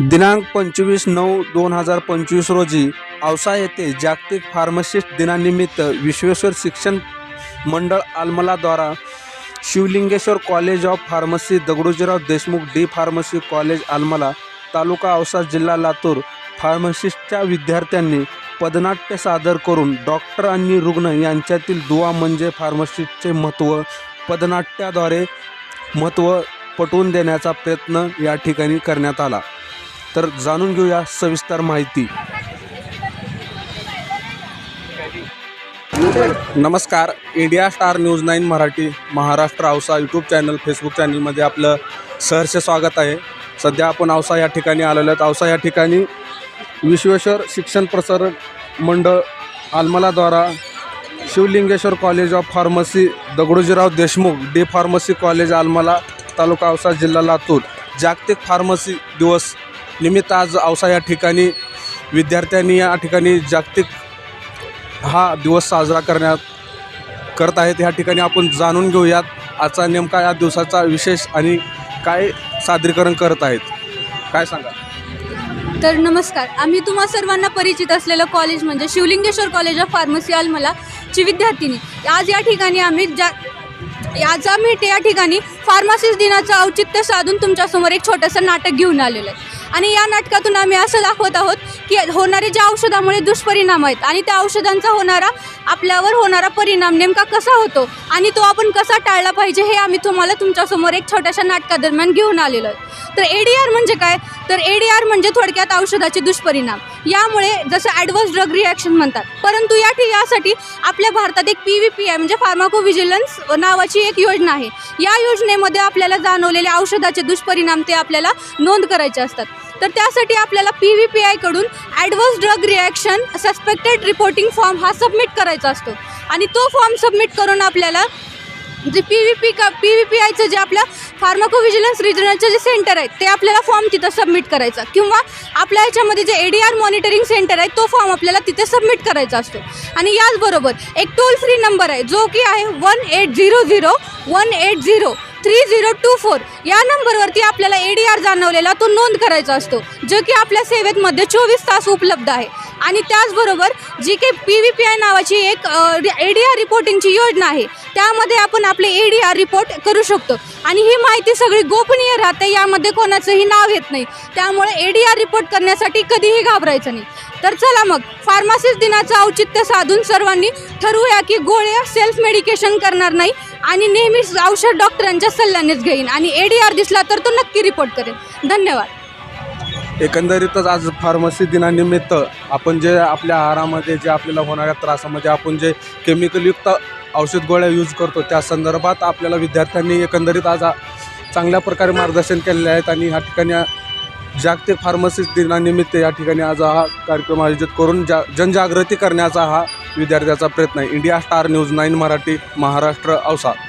दिनांक पंचवीस नऊ दोन हजार पंचवीस रोजी औसा येथे जागतिक फार्मसिस्ट दिनानिमित्त विश्वेश्वर शिक्षण मंडळ आलमलाद्वारा Shivalingeshwar college of pharmacy Dagadujirao Deshmukh D pharmacy college Alamla taluka Ausa जिल्हा लातूर फार्मसिस्टच्या विद्यार्थ्यांनी पदनाट्य सादर करून डॉक्टर आणि रुग्ण यांच्यातील दुवा म्हणजे फार्मसिस्टचे महत्त्व पदनाट्याद्वारे महत्त्व पटवून देण्याचा प्रयत्न या ठिकाणी करण्यात आला. तर जाणून घेऊया सविस्तर माहिती. नमस्कार India star news nine Marathi Maharashtra Ausa YouTube channel Facebook चॅनलमध्ये आपलं सहर्ष स्वागत आहे. सध्या आपण औसा या ठिकाणी आलेलो आहेत. औसा या ठिकाणी विश्वेश्वर शिक्षण प्रसारण मंडळ आलमलाद्वारा Shivalingeshwar college of pharmacy Dagadojirao Deshmukh D pharmacy college Alamla taluka Ausa जिल्हा लातूर. जागतिक फार्मसी दिवस निमित्त आज औसा या ठिकाणी विद्यार्थ्यांनी या ठिकाणी जागतिक हा दिवस साजरा करण्यात करत आहेत. ह्या ठिकाणी आपण जाणून घेऊयात आजचा नेमका या दिवसाचा विशेष आणि काय सादरीकरण करत आहेत. काय सांगा तर नमस्कार आम्ही तुम्हा सर्वांना परिचित असलेलं कॉलेज म्हणजे Shivalingeshwar college of pharmacy Alamla ची विद्यार्थिनी. आज या ठिकाणी आम्ही ज्या आज आम्ही या ठिकाणी फार्मासिस्ट दिनाचं औचित्य साधून तुमच्यासमोर एक छोटंसं नाटक घेऊन आलेलं आहे. आणि या नाटकातून आम्ही असं दाखवत आहोत की होणारे ज्या औषधामुळे दुष्परिणाम आहेत आणि त्या औषधांचा होणारा आपल्यावर होणारा परिणाम नेमका कसा होतो आणि तो आपण कसा टाळला पाहिजे हे आम्ही तुम्हाला तुमच्यासमोर एक छोट्याशा नाटकादरम्यान घेऊन आलेलो आहे. तर ए डी आर म्हणजे काय? तर ए डी आर म्हणजे थोडक्यात औषधाचे दुष्परिणाम. यामुळे जसं ॲडव्हर्स ड्रग रिॲक्शन म्हणतात. परंतु या ठि यासाठी आपल्या भारतात एक पी व्ही पी आय म्हणजे फार्माकोव्हिजिलन्स नावाची एक योजना आहे. या योजनेमध्ये आपल्याला जाणवलेले औषधाचे दुष्परिणाम ते आपल्याला नोंद करायचे असतात. तर त्यासाठी आपल्याला P V P आयकडून adverse drug reaction suspected reporting form हा सबमिट करायचा असतो. आणि तो फॉर्म सबमिट करून आपल्याला जे पी व्ही पी का पी व्ही पी आयचं जे आपल्या फार्माकोव्हिजिलन्स रिजनलचं जे सेंटर आहे ते आपल्याला फॉर्म तिथं सबमिट करायचा. किंवा आपल्या ह्याच्यामध्ये जे A D R monitoring centre आहे तो फॉर्म आपल्याला तिथे सबमिट करायचा असतो. आणि याचबरोबर एक टोल फ्री नंबर आहे जो की आहे one eight zero zero one eight zero three zero two four या नंबरवरती आपल्याला ए डी आर जाणवलेला तो नोंद करायचा असतो जो की आपल्या सेवेतमध्ये चोवीस तास उपलब्ध आहे आणि त्याचबरोबर जी काही पी व्ही पी आय नावाची एक ए डी आर रिपोर्टिंगची योजना आहे त्यामध्ये आपण आपले ए डी आर रिपोर्ट करू शकतो. आणि ही माहिती सगळी गोपनीय राहते यामध्ये कोणाचंही नाव येत नाही. त्यामुळे ए डी आर रिपोर्ट करण्यासाठी कधीही घाबरायचं नाही. तर चला मग फार्मासिस्ट दिनाचं औचित्य साधून सर्वांनी ठरवूया की गोळ्या सेल्फ मेडिकेशन करणार नाही आणि नेहमीच औषध डॉक्टरांच्या सल्ल्यानेच घेईन. आणि ए डी आर दिसला तर तो नक्की रिपोर्ट करेन धन्यवाद. एकंदरीतच आज फार्मसी दिनानिमित्त आपण जे आपल्या आहारामध्ये जे आपल्याला होणाऱ्या त्रासामध्ये आपण जे केमिकलयुक्त औषध गोळ्या यूज करतो त्या संदर्भात आपल्याला विद्यार्थ्यांनी एकंदरीत आज चांगल्या प्रकारे मार्गदर्शन केलेले आहेत आणि ह्या ठिकाणी जागतिक फार्मसी दिनानिमित्त या ठिकाणी आज हा कार्यक्रम आयोजित करून जा जनजागृती करण्याचा हा विद्यार्थ्याचा प्रयत्न आहे. India star news nine Marathi Maharashtra अवसाद